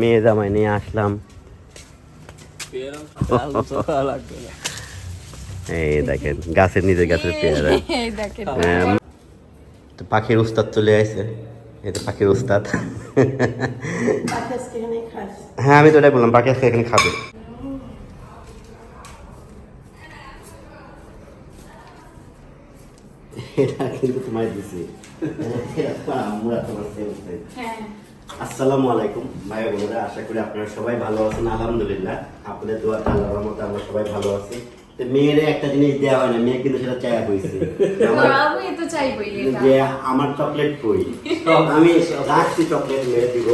মেয়ে জামাই নিয়ে আসলাম। এই দেখেন গাছের নিচে গাছের পেয়ারা। তো পাখির উস্তাদ চলে আসছে এই তো পাখির উস্তাদ। হ্যাঁ আমি তো ওটাই বললাম পাখি আজকে এখানে খাবে। এটা কিন্তু তোমার দিছি। আমরা তোমার আসসালামু আলাইকুম। ভাই বোনেরা আশা করি আপনারা সবাই ভালো আছেন আলহামদুলিল্লাহ। আপনাদের দোয়া আল্লাহর রহমতে আমরা সবাই ভালো আছি। তো মেয়েরে একটা জিনিস দেওয়া হয় না মেয়ে কিন্তু সেটা চায়া হয়েছে আমার আমি তো চাইবই যে আমার চকলেট কই? আমি রাখছি চকলেট মেরে দিব।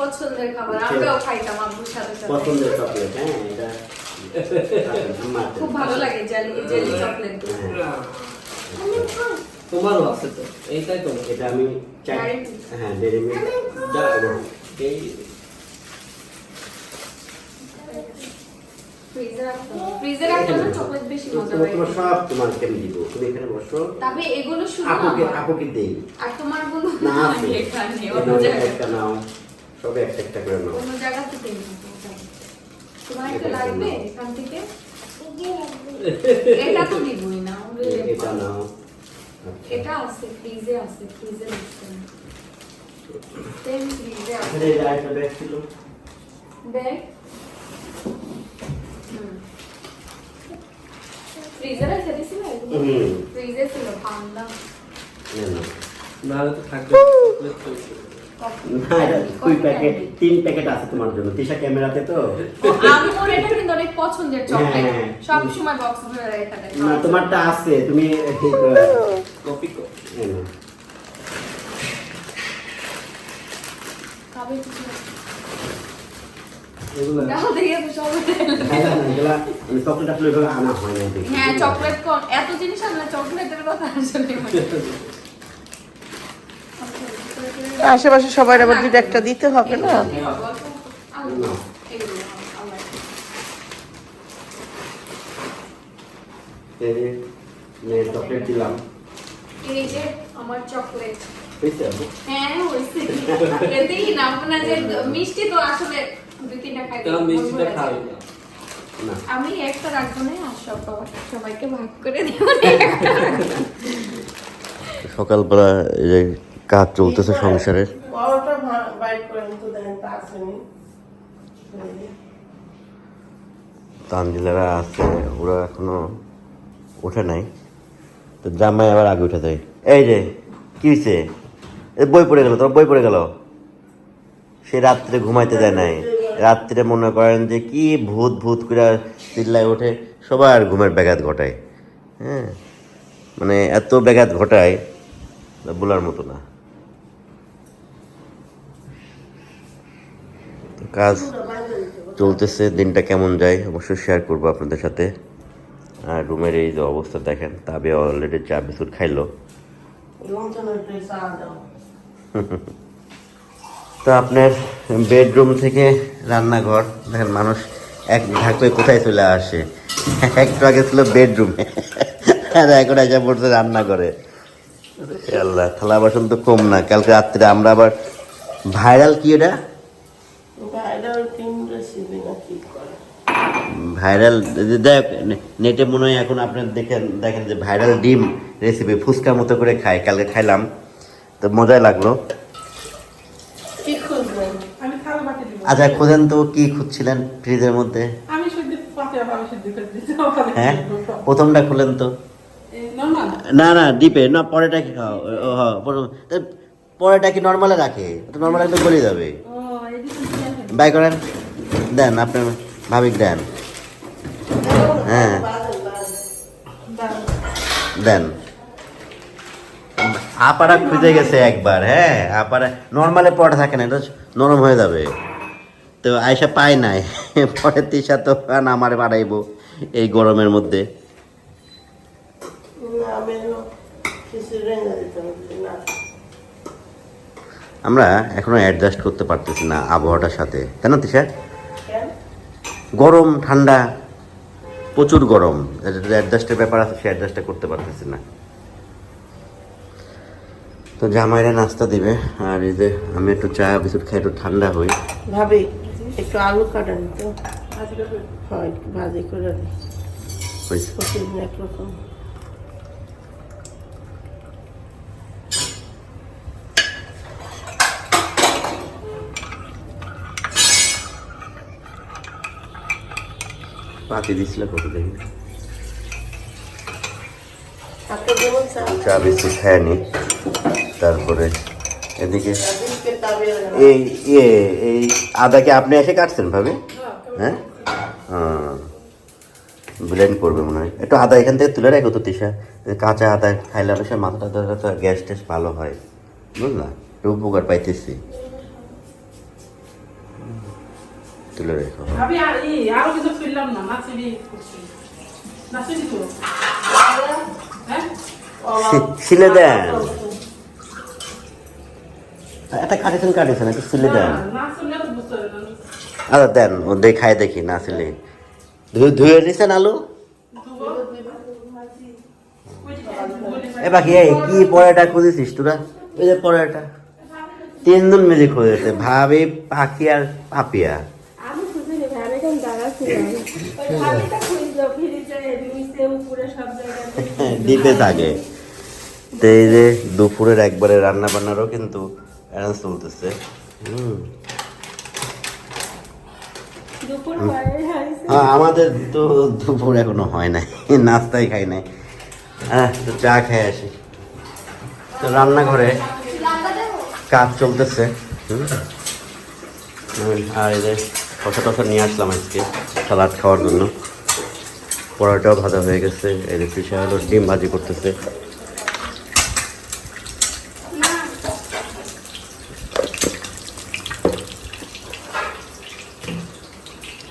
পছন্দের খাবার আমরাও খাইতাম আব্বুর সাথে সাথে। পছন্দের চকলেট হ্যাঁ এটা আমার খুব ভালো লাগে জেলি জেলি চকলেট। হ্যাঁ, তোমারও আছে তো এইটাই তো। এটা আমি। হ্যাঁ ডেরি মিল্ক এই ফ্রিজে রাখতাম ফ্রিজে রাখতাম না চকলেট বেশি মজা তোমার লাগে। তোমার সব তোমার কেমন দিব? তুমি এখানে বসো। তবে এগুলো শুধু আপুকে আপুকে দেই। আর তোমারগুলো না এখানে এটা অন্য জায়গায়। একটা নাও। সবে একটা একটা করে নাও। অন্য জায়গা থেকে তোমার একটা লাগবে এখান থেকে? এটা তো নিবই না। এটা নাও। এটা আছে ফ্রিজে আছে ফ্রিজে আছে। সেম ফ্রিজে আছে। এই যে ব্যাগ ছিল। ব্যাগ ফ্রিজে রেখে দিছিল ফ্রিজে ছিল ঠান্ডা না নাও। তো থাকবে। না এটা দুই প্যাকেট তিন প্যাকেট আছে তোমার জন্য তিশা ক্যামেরাতে তো আমি ওর এটা কিন্তু অনেক পছন্দের চকলেট হ্যাঁ। সব সময় বক্স ভরে রেখে দেয় না তোমারটা আছে তুমি কপি কর। এই নাও। খাবে কিছু না। এগুলা গাল দিয়ে তো সব হ্যাঁ, না, না, চকলেট আসলে আনা হয় না হ্যাঁ চকলেট কোন এত জিনিস আনলে চকলেটের কথা আসলে আশেপাশে সবাই আবার যদি একটা দিতে হবে না? এই যে চকলেট দিলাম এই যে আমার চকলেট হ্যাঁ এতেই না আপনার যে মিষ্টি তো আসলে দুই তিনটা খাই তারা মিষ্টিটা খাবে না না। আমি একটা রাখব না আর সব সবাইকে ভাগ করে দিব সকালবেলা এই যে কাজ চলতেছে সংসারের তানজিলারা আছে ওরা এখনও ওঠে নাই। তো জামাই আবার আগে উঠে যায়। এই যে কি হয়েছে বই পড়ে গেল তোর বই পড়ে গেল? সে রাত্রে ঘুমাইতে যায় নাই। রাত্রে মনে করেন যে কি ভূত ভূত করে চিল্লায় ওঠে সবার ঘুমের ব্যাঘাত ঘটায়। হ্যাঁ? মানে এত ব্যাঘাত ঘটায় বলার মতো না। কাজ চলতেছে, দিনটা কেমন যায় অবশ্যই শেয়ার করব আপনাদের সাথে। আর রুমের এই যে অবস্থা দেখেন, তাবে অলরেডি চা, বিস্কুট খাইলো। তো আপনার বেডরুম থেকে রান্নাঘর, দেখেন মানুষ এক ঢাকে কোথায় চলে আসে। একটু আগে ছিল বেডরুমে আর এখন এসে পড়ছে রান্না করে আল্লাহ, থালা বাসন তো কম না। কালকে রাত্রে আমরা আবার ভাইরাল কি এটা ভাইরাল টিম রেসিপি না কি করে ভাইরাল দেখ নেটে মনে হয় এখন আপনার দেখেন দেখেন যে ভাইরাল ডিম রেসিপি ফুচকার মতো করে খাই কালকে খাইলাম তো মজাই লাগল। আচ্ছা খোঁজেন তো কি খুঁজছিলেন ফ্রিজের মধ্যে? হ্যাঁ? প্রথমটা খুলেন তো। না না ডিপে না পরেটা কি খাও? হ্যাঁ পরেটা কি নর্মালে রাখে? নর্মাল একদম গলে যাবে। বাই করেন। দেন আপনার ভাবিক দেন। হ্যাঁ। দেন। আপারা খুঁজে গেছে একবার হ্যাঁ আপারা নর্মালে পড়া থাকে না এটা নরম হয়ে যাবে। তো আয়সা পায় নাই পরে তিসা তো কান আমার বাড়াইবো এই গরমের মধ্যে। আমরা এখনও অ্যাডজাস্ট করতে পারতেছি না আবহাওয়াটার সাথে তাই না তিসা গরম ঠান্ডা প্রচুর গরম। অ্যাডজাস্টের ব্যাপার আছে সে অ্যাডজাস্টটা করতে পারতেছি না। তো জামাইরা নাস্তা দিবে আর এই যে আমি একটু চা বিস্কুট খাই একটু ঠান্ডা হই। ভাবি একটু আলু কাটান তো। ভাজি করে দিই একরকম। পাতি দিছিল কত দেখি চা। বিস্কুট খায় নি তারপরে এদিকে এই ইয়ে এই আদাকে আপনি এসে কাটছেন ভাবে? হ্যাঁ। ব্লেন্ড করবে মনে হয়। একটু আদা এখান থেকে তুলে রাখো তো তিসা কাঁচা আদা খাইলে অনেক মাথাটা ধরে তো গ্যাস ট্যাস ভালো হয়। বুঝলা? একটু উপকার পাইতেছি। তুলে রেখো। আমি আর এই আরও কিছু ফিরলাম না নাচিবি করছি। নাচিবি তো। হ্যাঁ? সিলে দেন। এটা কাটেছেন কাটেছেন একটু সিলে দেন। আচ্ছা দেন ও দেখাই দেখি না সিলে ধুয়ে নিছেন আলু? এ বাকি এই কি পড়াটা খুঁজেছিস তোরা? ওই যে পড়াটা তিনজন মিলে খুঁজেছে ভাবি পাখি আর পাপিয়া। ডিপে থাকে। তো এই যে দুপুরের একবারে রান্না বান্নারও কিন্তু অ্যারেঞ্জ চলতেছে। হুম। হ্যাঁ আমাদের তো দুপুর এখনও হয় নাই নাস্তাই খাই নাই। হ্যাঁ তো চা খেয়ে আসি। তো রান্নাঘরে কাজ চলতেছে। হুম। হুম, আর এই যে কষা টসা নিয়ে আসলাম আজকে সালাদ খাওয়ার জন্য। পরোটাও ভাজা হয়ে গেছে, এই যে পিসা হলো ডিম ভাজি করতেছে।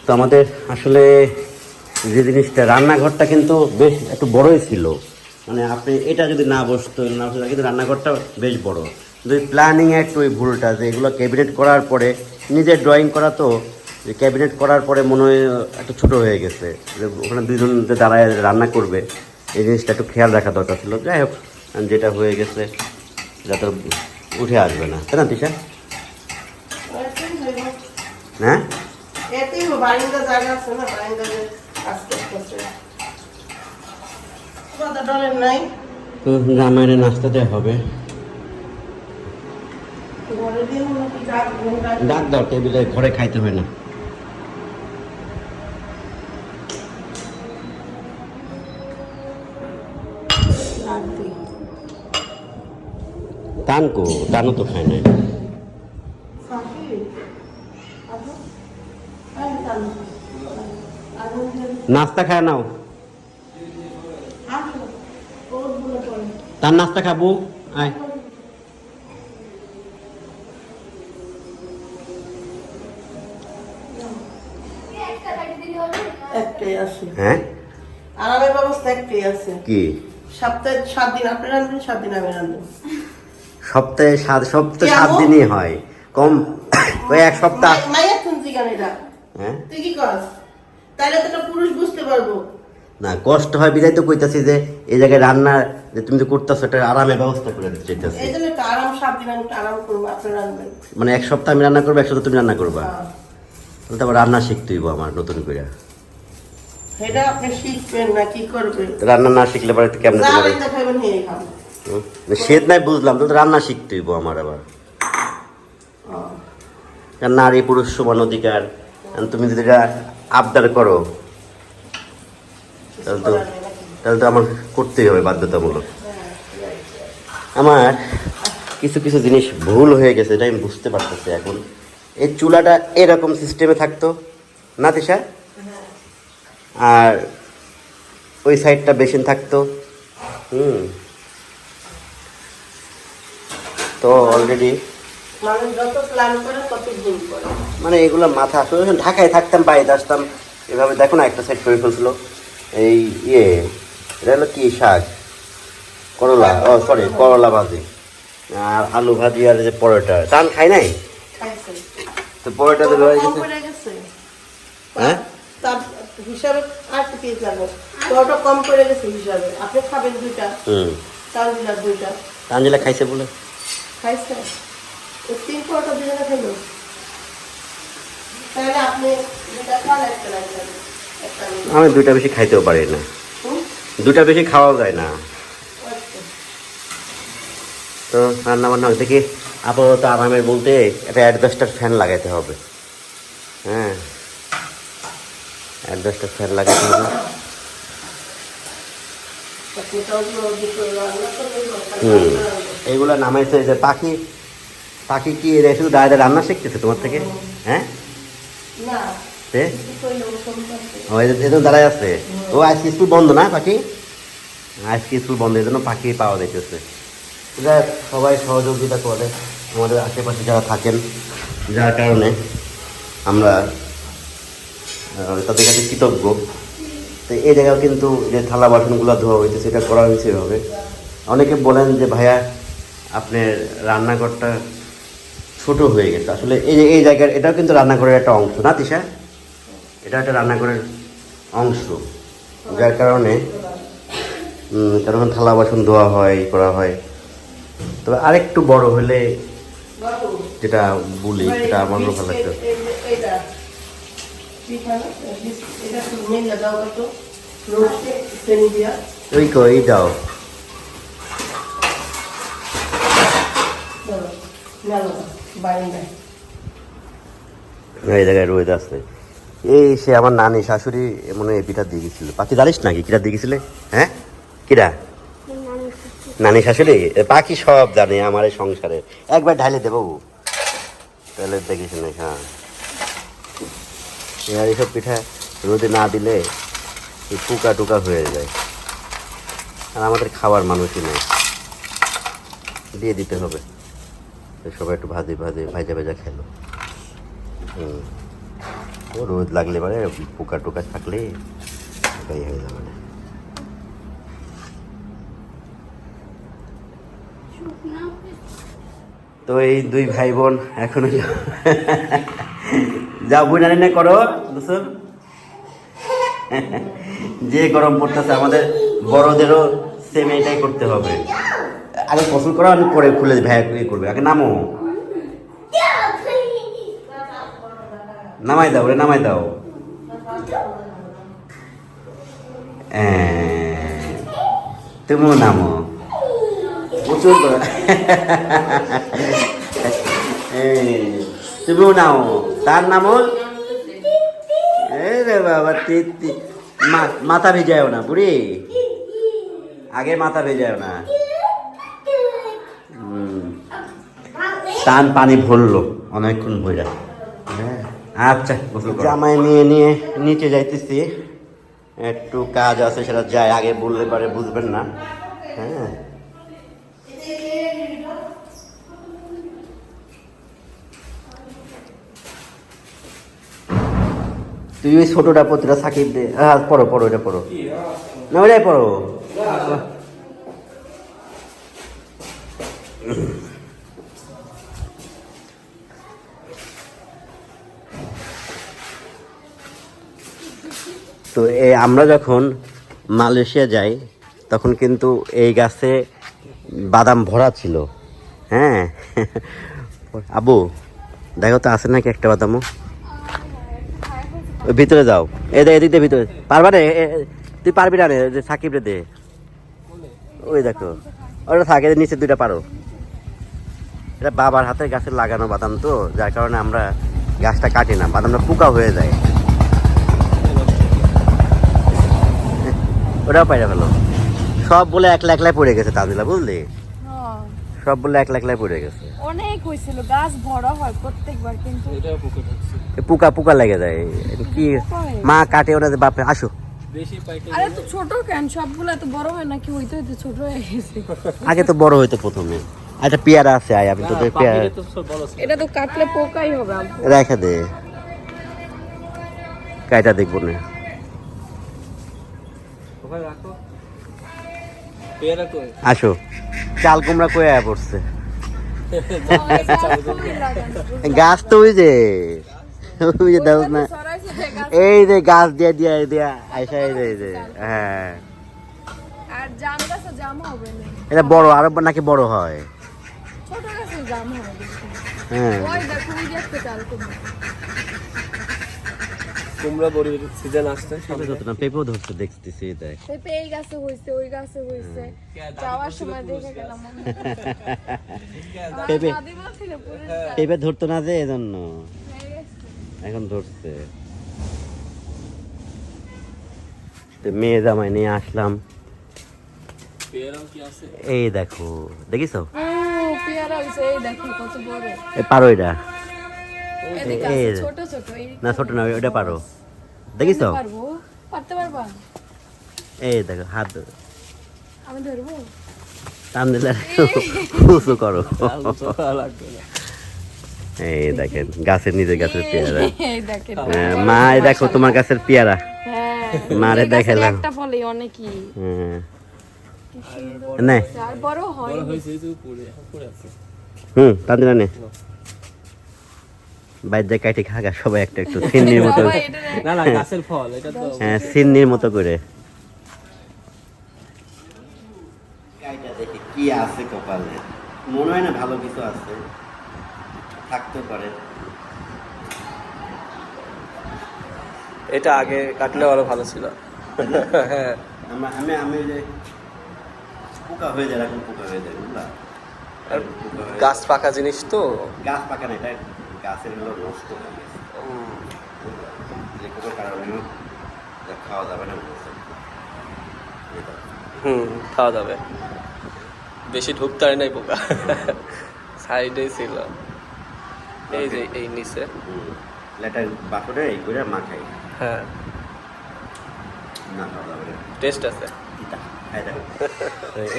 তো আমাদের আসলে যে জিনিসটা, রান্নাঘরটা কিন্তু বেশ একটু বড়ই ছিল। মানে আপনি এটা যদি না বসতো না বসতো কিন্তু রান্নাঘরটা বেশ বড়। কিন্তু প্ল্যানিংয়ে একটু ওই ভুলটা যে এগুলো ক্যাবিনেট করার পরে নিজের ড্রয়িং করা তো যে ক্যাবিনেট করার পরে মনে হয় একটু ছোটো হয়ে গেছে। যে ওখানে দুজন যে দাঁড়ায় রান্না করবে, এই জিনিসটা একটু খেয়াল রাখা দরকার ছিল। যাই হোক, যেটা হয়ে গেছে যাতে উঠে আসবে না। তাই না, তিশা? হ্যাঁ? রামায়ণে হবে। ডাক দাও, টেবিলে, ঘরে খাইতে হয় না। তানকো তানও তো খায় আসো নাস্তা খায় নাও। তার নাস্তা খাব আয়। একটাই আছে। হ্যাঁ? আরামের ব্যবস্থা একটাই আছে। কি? সপ্তাহে সাত দিন সাত দিন আমি রাঁধবো সপ্তাহে সাত সপ্তাহে সাত দিনই হয়। কম ওই এক সপ্তাহ। মাইয়া শুনছি কেন এটা? হ্যাঁ? তুই কি করস? তাহলে তো পুরুষ বুঝতে পারব। না কষ্ট হয় বিদায় তো কইতাছি যে এই জায়গায় রান্না যে তুমি যে করতেছো এটা আরামের ব্যবস্থা করে দিতে চাইতেছি। এই জন্য একটা আরাম সাত দিন আমি আরাম করব আপনি রাঁধবেন মানে এক সপ্তাহ আমি রান্না করব এক সপ্তাহ তুমি রান্না করবা। হ্যাঁ। তাহলে তো রান্না শিখতে হইব আমার নতুন করে এটা আপনি শিখবেন না কি করবেন? রান্না না শিখলে পরে কেমন খাবেন সেদ নাই বুঝলাম তো রান্না শিখতে হইব আমার আবার। নারী পুরুষ সমান অধিকার। তুমি যদি এটা আবদার করো তাহলে তো তাহলে তো আমার করতেই হবে বাধ্যতামূলক। আমার কিছু কিছু জিনিস ভুল হয়ে গেছে এটা আমি বুঝতে পারতেছি এখন। এই চুলাটা এরকম সিস্টেমে থাকতো? না তিশা? আর ওই সাইডটা বেশিন থাকতো। হুম। তো অলরেডি মানুষ যত প্ল্যান করে তত ভুল করে। মানে এগুলো মাথা আসলে ঢাকায় থাকতাম বাইরে আসতাম এভাবে দেখো না একটা সাইড করে ফেলছিল। এই ইয়ে এটা হলো কি শাক? করলা ও সরি করলা ভাজি। আর আলু ভাজি আর যে পরোটা। টান খাই নাই? খাইছে। তো পরোটা তো রয়ে গেছে। হিসাবে আর কি পিস লাগবে। তো ওটা কম করে গেছে হিসাবে। আপনি খাবেন দুইটা দিলাম দুইটা। তানজিলা খাইছে বলে? খাইছে। তিন পরোটা দুজনে খেলো। তাহলে আপনি যেটা খান একটা লাগবেন একটা আমি দুইটা বেশি খাইতেও পারি না? দুটা বেশি খাওয়াও যায় না। আচ্ছা। তো রান্না বান্না দেখি আপাতত আরামের বলতে একটা অ্যাডজাস্টার ফ্যান লাগাইতে হবে। হ্যাঁ। অ্যাডজাস্টার ফ্যান লাগাইতে হবে হুম। এইগুলো নামাইছে যে পাখি পাখি কি এরা শুধু দাঁড়িয়ে রান্না শিখতেছে তোমার থেকে? হ্যাঁ? ও এই জন্য দাঁড়ায় আছে। ও আজকে স্কুল বন্ধ না পাখি? আজকে স্কুল বন্ধ? এই জন্য পাখি পাওয়া যাইতেছে। যাই সবাই সহযোগিতা করে। আমাদের আশেপাশে যারা থাকেন যার কারণে আমরা তাদের কাছে কৃতজ্ঞ। তো এই জায়গায় কিন্তু যে থালা বাসনগুলো ধোয়া হয়েছে সেটা করা হয়েছে এভাবে। অনেকে বলেন যে ভাইয়া আপনার রান্নাঘরটা ছোট হয়ে গেছে। আসলে এই যে এই জায়গার এটাও কিন্তু রান্নাঘরের একটা অংশ। না তিশা? এটা একটা রান্নাঘরের অংশ। যার কারণে কারণ থালা বাসন ধোয়া হয় করা হয়। তবে আরেকটু বড় হলে যেটা বলি সেটা আমারও ভালো লাগতো এইটা পিঠা না এটা একটু মেলে দাও তো রোস্টে চিনি দিয়া ওই কো এই দাও। এই সে আমার নানি শাশুড়ি মনে হয় পিঠা দিয়ে গেছিল। পাখি জানিস নাকি, কিটা দিয়ে গেছিলে? হ্যাঁ? কিরা নানি শাশুড়ি? পাখি সব জানে আমার সংসারে। একবার ঢালে দেবো তাহলে দেখিস না হ্যাঁ। এবার এইসব পিঠা রোদে না দিলে টুকা টুকা হয়ে যায়। আর আমাদের খাবার মানুষই নেই। দিয়ে দিতে হবে। সবাই একটু ভাজে ভাজে, ভাজা ভাজা খেলো। হুম। রোদ লাগলে পরে পোকা টোকা থাকলে ওটাই হয়ে যাবে না। তো এই দুই ভাই বোন এখনও যাও বই রান্না করো বুঝছ যে গরম পড়তেছে আমাদের বড়দেরও সেম এটাই করতে হবে। আগে পছন্দ করো আমি পরে খুলে ভাই ইয়ে করবে। আগে নামো। নামাই দাও রে নামাই দাও। এহ, তুমিও নামো। প্রচুর এই, তুমিও নাও। তার নামও এই রে বাবা তি- তি- মা- মাথা ভেজায়ও না বুড়ি। আগে মাথা ভেজায়ও না। টান পানি ভরলো অনেকক্ষণ ভরে হ্যাঁ আচ্ছা জামাই নিয়ে নিয়ে নিচে যাইতেছি। একটু কাজ আছে সেটা যায় আগে বললে পারে বুঝবেন না। হ্যাঁ। তুই ওই ছোটটা প্রতিটা সাকিব দে। হ্যাঁ পড়ো পড়ো এটা পড়ো। না ওটাই পড়ো। তো এই আমরা যখন মালয়েশিয়া যাই তখন কিন্তু এই গাছে বাদাম ভরা ছিল। হ্যাঁ? আবু দেখো তো আছে নাকি একটা বাদামও? ভিতরে যাও। এদিক দিয়ে ভিতরে। পারবা এ, তুই পারবি না রে সাকিব রে দে। ওই দেখো। ওটা থাকে নিচে দুইটা পারো। এটা বাবার হাতে গাছে লাগানো বাদাম তো যার কারণে আমরা গাছটা কাটি না। বাদামটা পোকা হয়ে যায়। ওটাও পাইরা ফেলো। সব বলে একলা একলাই পড়ে গেছে তাজিলা বুঝলি? সব বলে একলা একলাই পড়ে গেছে। অনেক হয়েছিল গাছ ভরা হয় প্রত্যেকবার কিন্তু পোকা পোকা লেগে যায়। কি? মা কাটে ওরা যে বাপে আসো। বেশি আরে তো ছোট কেন? সবগুলো এত বড় হয় নাকি? হইতে হইতে ছোট হয়ে গেছে। আগে তো বড় হইতো প্রথমে। একটা পেয়ারা আছে আয় আমি পেয়ারা এটা তো কাটলে পোকাই হবে রেখে দে। কাইটা দেখব না। ওখানে রাখো। পেয়ারা কই? আসো। চাল কুমড়া কয়ে পড়ছে? গাছ তো ওই যে ওই যে দাও না। এই যে গাছ। দিয়া দিয়া এই দিয়ে আইসা এই যে এই যে হ্যাঁ। আর জাম গাছে জাম হবে না। এটা বড় আরও নাকি বড় হয়। ছোট গাছে জাম হবে। বেশি। হ্যাঁ ওই দেখো ওই যে একটা চাল কুমড়ো। বড়ির সিজন আসছে পেঁপে ধরতো না পেঁপেও ধরছে দেখতেছি দেখ। পেঁপে এই গাছে হয়েছে ওই গাছে হয়েছে যাওয়ার সময় দেখে গেলাম পেঁপে। দাদিমা পেঁপে ধরতো না যে এজন্য। হয়ে এখন ধরছে। তো মেয়ে জামাই নিয়ে আসলাম। পেয়ারাও কি আছে এই দেখো দেখিস ও পেয়ারা হয়েছে এই দেখো কত বড়। পারো এটা না ছোট না ওটা পারো। দেখিস পারব পারতে পারবা? এই দেখো হাত আমি ধরবো? টান দিলে উঁচু করো। এই দেখেন গাছের নিজের গাছের পেয়ারা। এই দেখেন। হ্যাঁ, মা দেখো তোমার গাছের পেয়ারা। হ্যাঁ মারে দেখালাম। একটা ফলে অনেকই। হ্যাঁ। বড় হয় হুম টান দিলা নে। বাইর কাইটে খাগা সবাই একটা একটু সিন্নির মতো। না না গাছের ফল এটা তো হ্যাঁ সিন্নির মতো করে। দেখি কি আছে কপালে। মনে হয় না ভালো কিছু আছে। থাকতে পারে। এটা আগে কাটলে আরও ভালো ছিল। হ্যাঁ। আমি আমি যে পোকা হয়ে যায় এরকম পোকা হয়ে যায় বুঝলা? গাছ পাকা জিনিস তো। গাছ পাকা না এটা গাছেরগুলো নষ্ট হয়ে গেছে যে কোনো কারণেও এটা খাওয়া যাবে না হুম খাওয়া যাবে। বেশি ঢুকতে হয় নাই পোকা সাইডে ছিল। এই যে এই নিচে। লেটার বাসনে এই করে মাখাই। হ্যাঁ। না খাওয়া যাবে টেস্ট আছে।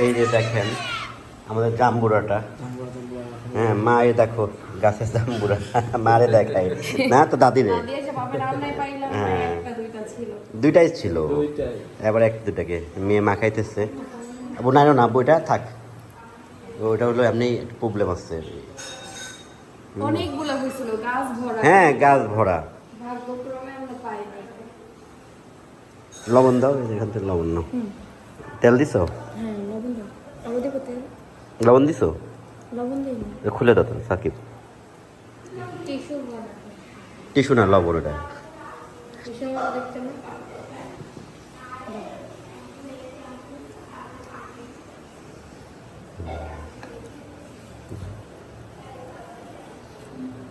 এই যে দেখেন আমাদের জাম্বুরাটা হ্যাঁ মা এই দেখো গাছের জাম্বুরা মারে দেখাই না তো দাদি রে। দাদি এসে বাপের রান্নায় পাইলাম না, হ্যাঁ। একটা দুইটা ছিল। দুইটাই ছিল। দুইটাই। এবার এক দুটাকে মেয়ে মাখাইতেছে আবু নাই না বইটা থাক। ওইটা হলো এমনি প্রবলেম আছে। অনেকগুলো হয়েছিল গাছ ভরা। হ্যাঁ গাছ ভরা। ভাগ্যক্রমে আমরা পাই লবণ দাও এখান থেকে লবণ নাও। তেল দিছো? হ্যাঁ লবণ দাও। তেল। লবণ দিছো? লবণ দিই খুলে দাও তো সাকিব। টিস্যু না লবণ ওটা। টিস্যু দেখতে না?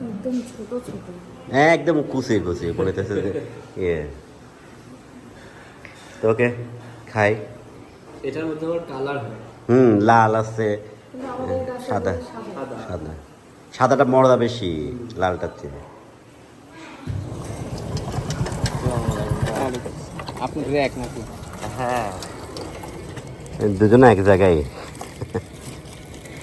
একদম ছোট ছোট। একদম কুচিয়ে কুচিয়ে মনে হচ্ছে ইয়ে। তো ওকে খাই। এটার মধ্যে আবার কালার হয়। হুম লাল আছে। সাদা সাদা। সাদা। সাদাটা মরদা বেশি লালটার থেকে। আপনার এক নাকি? হ্যাঁ। দুজনে এক জায়গায়।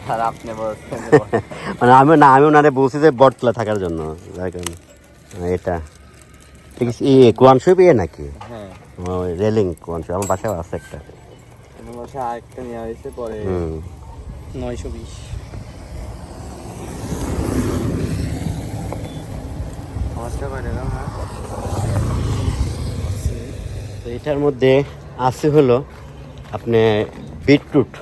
আর আপনি মানে আমি না আমি ওনারে বলছি যে বটতলা থাকার জন্য। হ্যাঁ, এটা। ঠিক আছে ইয়ে কোয়ানশিপ ইয়ে নাকি? হ্যাঁ। রেলিং কোয়ানশিপ আমার বাসায় আছে একটা। এবার বাসা আরেকটা নেওয়া হয়েছে পরে। নয়শো বিশ। তো এটার মধ্যে আছে হলো আপনি বিটরুট।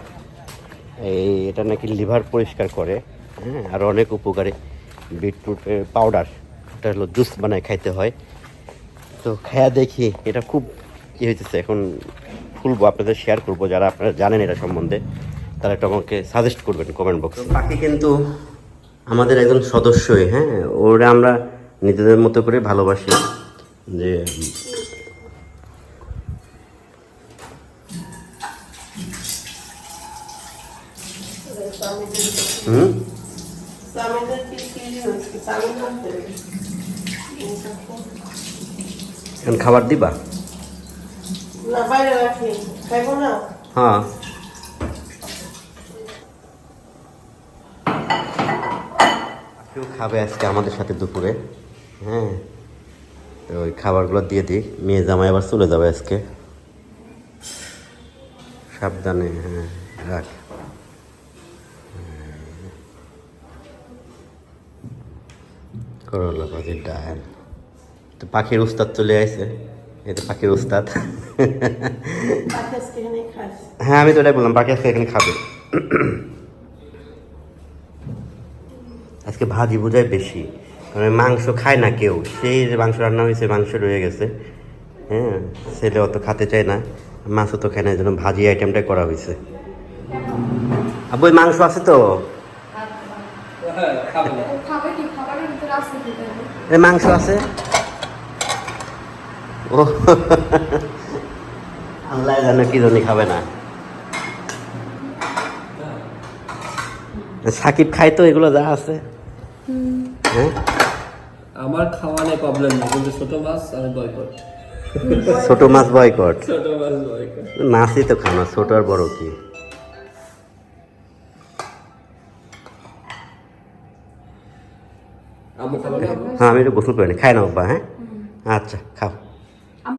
এই এটা নাকি লিভার পরিষ্কার করে হ্যাঁ আর অনেক উপকারী বিটরুটের পাউডার। এটা হলো জুস বানায় খাইতে হয়। তো খায়া দেখি এটা খুব ই হইতেছে। এখন খুলবো আপনাদের শেয়ার করব যারা আপনারা জানেন এটা সম্বন্ধে। তারা একটু আমাকে সাজেস্ট করবেন কমেন্ট বক্সে বাকি কিন্তু আমাদের একজন সদস্যই হ্যাঁ? ওরা আমরা নিজেদের মতো করে ভালোবাসি যে হুম? চাউমিনের পিস কেজি হচ্ছে চাউমিন করতে হবে এখন খাবার দিবা না বাইরে রাখি খাইবো না হ্যাঁ কেউ খাবে আজকে আমাদের সাথে দুপুরে? হ্যাঁ। তো ওই খাবারগুলো দিয়ে দিই মেয়ে জামাই আবার চলে যাবে আজকে। সাবধানে হ্যাঁ রাখ। করলা ভাজির ডাল। তো পাখির উস্তাদ চলে আসে এই তো পাখির উস্তাদ হ্যাঁ আমি তো ওটাই বললাম পাখি আজকে এখানে খাবে। আজকে ভাজি বোঝায় বেশি। কারণ মাংস খায় না কেউ। সেই যে মাংস রান্না হয়েছে, মাংস রয়ে গেছে। হ্যাঁ ছেলে অত খেতে চায় না। মাছও তো খায় না জন্য ভাজি আইটেমটা করা হয়েছে। আবু ওই মাংস আছে তো? মাংস আছে? ও। আল্লাহ জানে কি জন্য খাবে না। সাকিব খায় তো, এগুলো যা আছে। আমার খাওয়া নেই প্রবলেম নেই কিন্তু ছোট মাছ আমি বয়কট ছোট মাছ বয়কট ছোট মাছ বয়কট মাছই তো খাওয়া ছোট আর বড় কি? হ্যাঁ আমি একটু গোসল করে নি খাই না বাবা হ্যাঁ? আচ্ছা খাও।